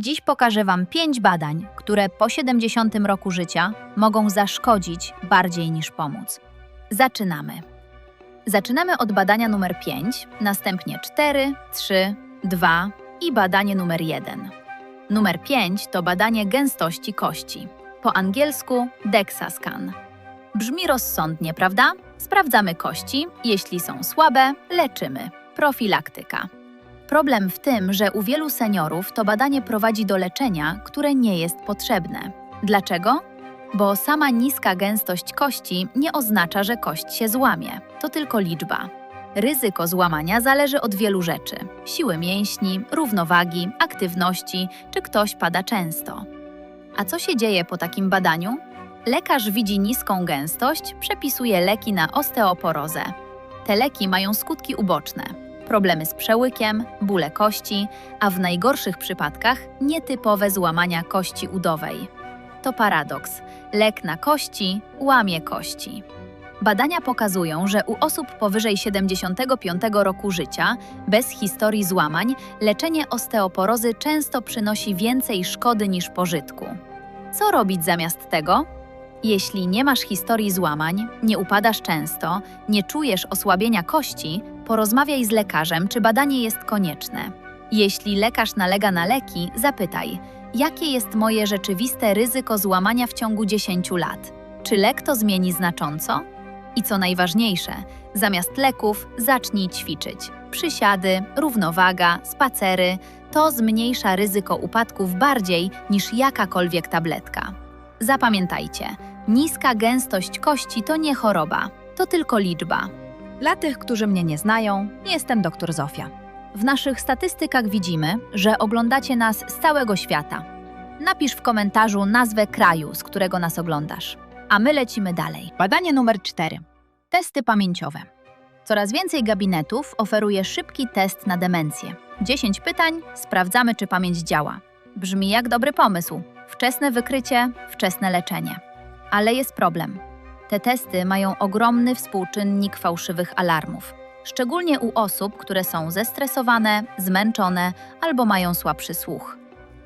Dziś pokażę Wam 5 badań, które po 70 roku życia mogą zaszkodzić bardziej niż pomóc. Zaczynamy. Zaczynamy od badania numer 5, następnie 4, 3, 2 i badanie numer 1. Numer 5 to badanie gęstości kości. Po angielsku DEXA scan. Brzmi rozsądnie, prawda? Sprawdzamy kości, jeśli są słabe, leczymy. Profilaktyka. Problem w tym, że u wielu seniorów to badanie prowadzi do leczenia, które nie jest potrzebne. Dlaczego? Bo sama niska gęstość kości nie oznacza, że kość się złamie. To tylko liczba. Ryzyko złamania zależy od wielu rzeczy: siły mięśni, równowagi, aktywności, czy ktoś pada często. A co się dzieje po takim badaniu? Lekarz widzi niską gęstość, przepisuje leki na osteoporozę. Te leki mają skutki uboczne: problemy z przełykiem, bóle kości, a w najgorszych przypadkach nietypowe złamania kości udowej. To paradoks. Lek na kości łamie kości. Badania pokazują, że u osób powyżej 75 roku życia, bez historii złamań, leczenie osteoporozy często przynosi więcej szkody niż pożytku. Co robić zamiast tego? Jeśli nie masz historii złamań, nie upadasz często, nie czujesz osłabienia kości, porozmawiaj z lekarzem, czy badanie jest konieczne. Jeśli lekarz nalega na leki, zapytaj, jakie jest moje rzeczywiste ryzyko złamania w ciągu 10 lat? Czy lek to zmieni znacząco? I co najważniejsze, zamiast leków zacznij ćwiczyć. Przysiady, równowaga, spacery to zmniejsza ryzyko upadków bardziej niż jakakolwiek tabletka. Zapamiętajcie, niska gęstość kości to nie choroba, to tylko liczba. Dla tych, którzy mnie nie znają, jestem dr Zofia. W naszych statystykach widzimy, że oglądacie nas z całego świata. Napisz w komentarzu nazwę kraju, z którego nas oglądasz. A my lecimy dalej. Badanie numer 4. Testy pamięciowe. Coraz więcej gabinetów oferuje szybki test na demencję. 10 pytań, sprawdzamy, czy pamięć działa. Brzmi jak dobry pomysł. Wczesne wykrycie, wczesne leczenie. Ale jest problem. Te testy mają ogromny współczynnik fałszywych alarmów. Szczególnie u osób, które są zestresowane, zmęczone albo mają słabszy słuch.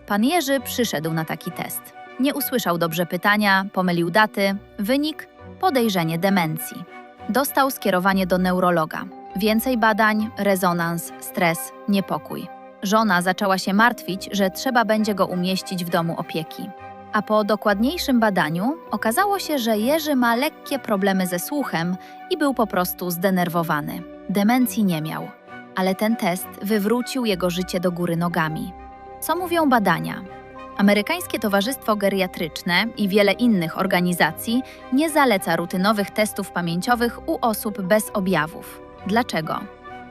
Pan Jerzy przyszedł na taki test. Nie usłyszał dobrze pytania, pomylił daty, wynik podejrzenie demencji. Dostał skierowanie do neurologa. Więcej badań, rezonans, stres, niepokój. Żona zaczęła się martwić, że trzeba będzie go umieścić w domu opieki. A po dokładniejszym badaniu okazało się, że Jerzy ma lekkie problemy ze słuchem i był po prostu zdenerwowany. Demencji nie miał, ale ten test wywrócił jego życie do góry nogami. Co mówią badania? Amerykańskie Towarzystwo Geriatryczne i wiele innych organizacji nie zaleca rutynowych testów pamięciowych u osób bez objawów. Dlaczego?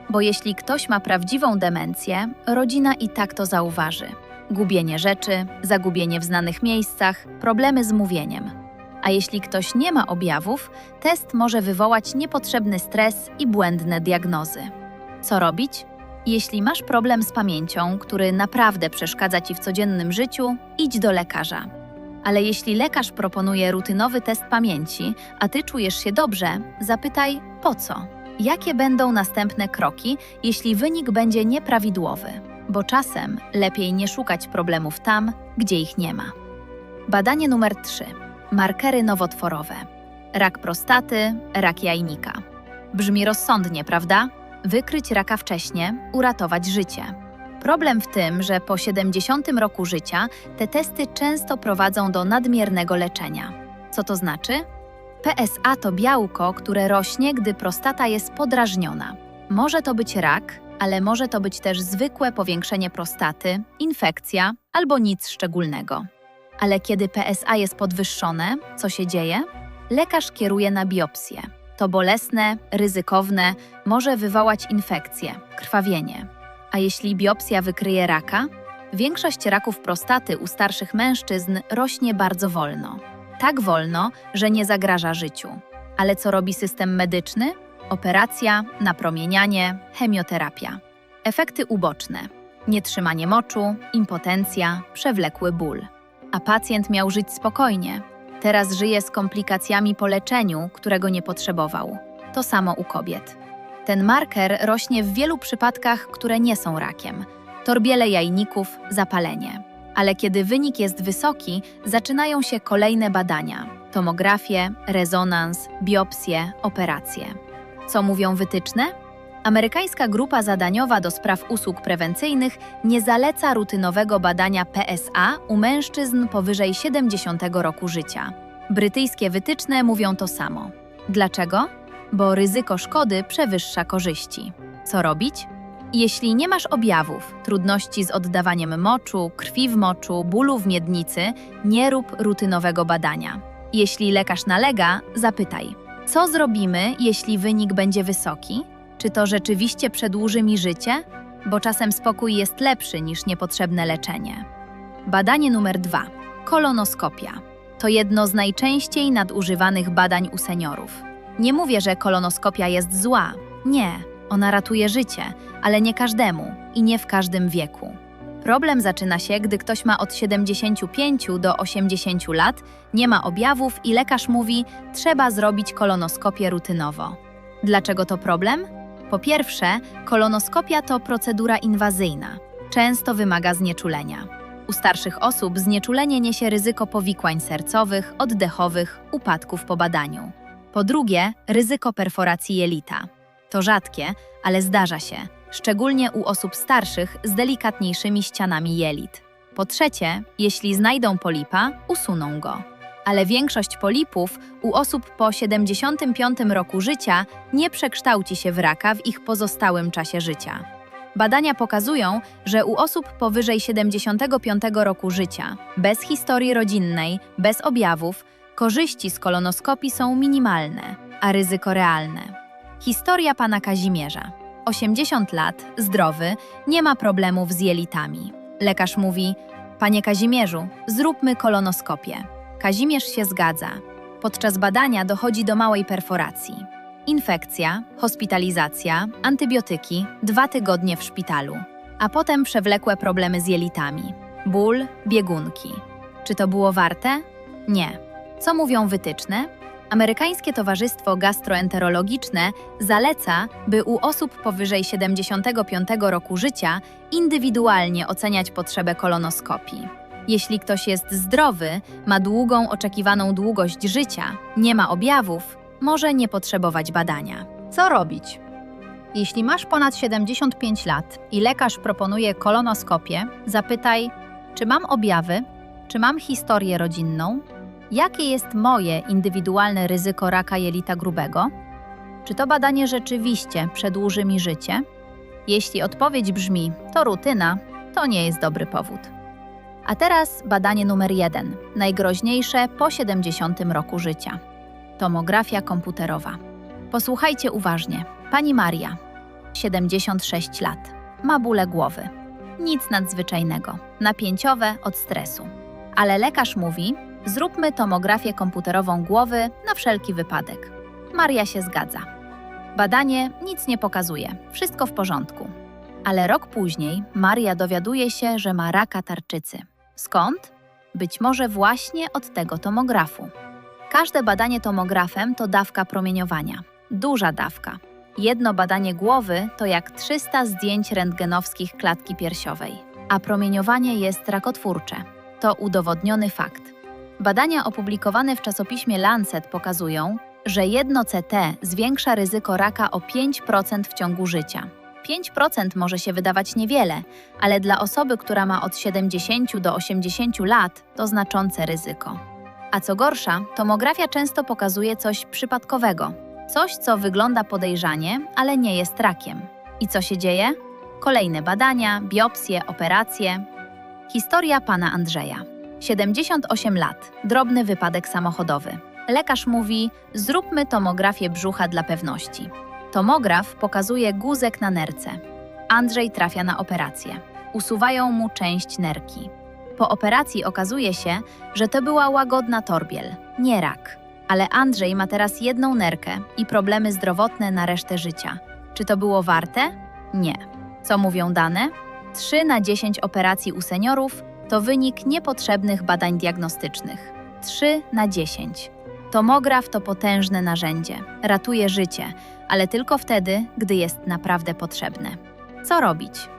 Bo jeśli ktoś ma prawdziwą demencję, rodzina i tak to zauważy. Gubienie rzeczy, zagubienie w znanych miejscach, problemy z mówieniem. A jeśli ktoś nie ma objawów, test może wywołać niepotrzebny stres i błędne diagnozy. Co robić? Jeśli masz problem z pamięcią, który naprawdę przeszkadza ci w codziennym życiu, idź do lekarza. Ale jeśli lekarz proponuje rutynowy test pamięci, a ty czujesz się dobrze, zapytaj po co? Jakie będą następne kroki, jeśli wynik będzie nieprawidłowy? Bo czasem lepiej nie szukać problemów tam, gdzie ich nie ma. Badanie numer 3. Markery nowotworowe. Rak prostaty, rak jajnika. Brzmi rozsądnie, prawda? Wykryć raka wcześnie, uratować życie. Problem w tym, że po 70 roku życia te testy często prowadzą do nadmiernego leczenia. Co to znaczy? PSA to białko, które rośnie, gdy prostata jest podrażniona. Może to być rak, ale może to być też zwykłe powiększenie prostaty, infekcja albo nic szczególnego. Ale kiedy PSA jest podwyższone, co się dzieje? Lekarz kieruje na biopsję. To bolesne, ryzykowne, może wywołać infekcję, krwawienie. A jeśli biopsja wykryje raka? Większość raków prostaty u starszych mężczyzn rośnie bardzo wolno. Tak wolno, że nie zagraża życiu. Ale co robi system medyczny? Operacja, napromienianie, chemioterapia. Efekty uboczne: nietrzymanie moczu, impotencja, przewlekły ból. A pacjent miał żyć spokojnie. Teraz żyje z komplikacjami po leczeniu, którego nie potrzebował. To samo u kobiet. Ten marker rośnie w wielu przypadkach, które nie są rakiem. Torbiele jajników, zapalenie. Ale kiedy wynik jest wysoki, zaczynają się kolejne badania: tomografie, rezonans, biopsje, operacje. Co mówią wytyczne? Amerykańska grupa zadaniowa do spraw usług prewencyjnych nie zaleca rutynowego badania PSA u mężczyzn powyżej 70 roku życia. Brytyjskie wytyczne mówią to samo. Dlaczego? Bo ryzyko szkody przewyższa korzyści. Co robić? Jeśli nie masz objawów, trudności z oddawaniem moczu, krwi w moczu, bólu w miednicy, nie rób rutynowego badania. Jeśli lekarz nalega, zapytaj: Co zrobimy, jeśli wynik będzie wysoki? Czy to rzeczywiście przedłuży mi życie? Bo czasem spokój jest lepszy niż niepotrzebne leczenie. Badanie numer dwa: kolonoskopia. To jedno z najczęściej nadużywanych badań u seniorów. Nie mówię, że kolonoskopia jest zła. Nie, ona ratuje życie, ale nie każdemu i nie w każdym wieku. Problem zaczyna się, gdy ktoś ma od 75 do 80 lat, nie ma objawów i lekarz mówi: trzeba zrobić kolonoskopię rutynowo. Dlaczego to problem? Po pierwsze, kolonoskopia to procedura inwazyjna. Często wymaga znieczulenia. U starszych osób znieczulenie niesie ryzyko powikłań sercowych, oddechowych, upadków po badaniu. Po drugie, ryzyko perforacji jelita. To rzadkie, ale zdarza się, szczególnie u osób starszych z delikatniejszymi ścianami jelit. Po trzecie, jeśli znajdą polipa, usuną go. Ale większość polipów u osób po 75 roku życia nie przekształci się w raka w ich pozostałym czasie życia. Badania pokazują, że u osób powyżej 75 roku życia, bez historii rodzinnej, bez objawów, korzyści z kolonoskopii są minimalne, a ryzyko realne. Historia pana Kazimierza. 80 lat, zdrowy, nie ma problemów z jelitami. Lekarz mówi: Panie Kazimierzu, zróbmy kolonoskopię. Kazimierz się zgadza. Podczas badania dochodzi do małej perforacji. Infekcja, hospitalizacja, antybiotyki, dwa tygodnie w szpitalu, a potem przewlekłe problemy z jelitami. Ból, biegunki. Czy to było warte? Nie. Co mówią wytyczne? Amerykańskie Towarzystwo Gastroenterologiczne zaleca, by u osób powyżej 75 roku życia indywidualnie oceniać potrzebę kolonoskopii. Jeśli ktoś jest zdrowy, ma długą oczekiwaną długość życia, nie ma objawów, może nie potrzebować badania. Co robić? Jeśli masz ponad 75 lat i lekarz proponuje kolonoskopię, zapytaj, czy mam objawy, czy mam historię rodzinną, jakie jest moje indywidualne ryzyko raka jelita grubego, czy to badanie rzeczywiście przedłuży mi życie? Jeśli odpowiedź brzmi, to rutyna, to nie jest dobry powód. A teraz badanie numer jeden, najgroźniejsze po 70 roku życia. Tomografia komputerowa. Posłuchajcie uważnie. Pani Maria, 76 lat, ma bóle głowy. Nic nadzwyczajnego, napięciowe od stresu. Ale lekarz mówi, zróbmy tomografię komputerową głowy na wszelki wypadek. Maria się zgadza. Badanie nic nie pokazuje, wszystko w porządku. Ale rok później Maria dowiaduje się, że ma raka tarczycy. Skąd? Być może właśnie od tego tomografu. Każde badanie tomografem to dawka promieniowania. Duża dawka. Jedno badanie głowy to jak 300 zdjęć rentgenowskich klatki piersiowej. A promieniowanie jest rakotwórcze. To udowodniony fakt. Badania opublikowane w czasopiśmie Lancet pokazują, że jedno CT zwiększa ryzyko raka o 5% w ciągu życia. 5% może się wydawać niewiele, ale dla osoby, która ma od 70 do 80 lat, to znaczące ryzyko. A co gorsza, tomografia często pokazuje coś przypadkowego. Coś, co wygląda podejrzanie, ale nie jest rakiem. I co się dzieje? Kolejne badania, biopsje, operacje. Historia pana Andrzeja. 78 lat, drobny wypadek samochodowy. Lekarz mówi: Zróbmy tomografię brzucha dla pewności. Tomograf pokazuje guzek na nerce. Andrzej trafia na operację. Usuwają mu część nerki. Po operacji okazuje się, że to była łagodna torbiel, nie rak. Ale Andrzej ma teraz jedną nerkę i problemy zdrowotne na resztę życia. Czy to było warte? Nie. Co mówią dane? 3 na 10 operacji u seniorów to wynik niepotrzebnych badań diagnostycznych. 3 na 10. Tomograf to potężne narzędzie, ratuje życie, ale tylko wtedy, gdy jest naprawdę potrzebne. Co robić?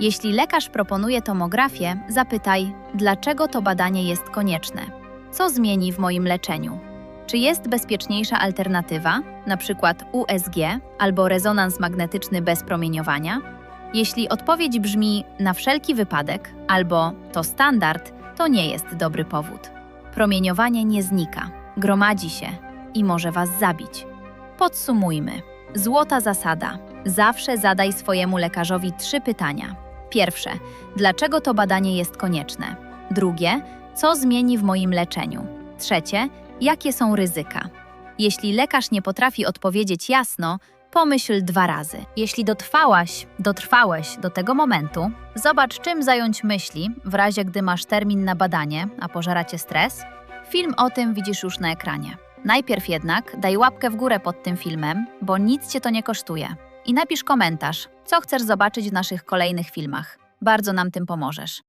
Jeśli lekarz proponuje tomografię, zapytaj, dlaczego to badanie jest konieczne. Co zmieni w moim leczeniu? Czy jest bezpieczniejsza alternatywa, np. USG albo rezonans magnetyczny bez promieniowania? Jeśli odpowiedź brzmi na wszelki wypadek albo to standard, to nie jest dobry powód. Promieniowanie nie znika, gromadzi się i może Was zabić. Podsumujmy. Złota zasada. Zawsze zadaj swojemu lekarzowi trzy pytania. Pierwsze, dlaczego to badanie jest konieczne? Drugie, co zmieni w moim leczeniu? Trzecie, jakie są ryzyka? Jeśli lekarz nie potrafi odpowiedzieć jasno, pomyśl dwa razy. Jeśli dotrwałaś, dotrwałeś do tego momentu, zobacz czym zająć myśli w razie gdy masz termin na badanie, a pożera cię stres. Film o tym widzisz już na ekranie. Najpierw jednak daj łapkę w górę pod tym filmem, bo nic cię to nie kosztuje. I napisz komentarz, co chcesz zobaczyć w naszych kolejnych filmach. Bardzo nam tym pomożesz.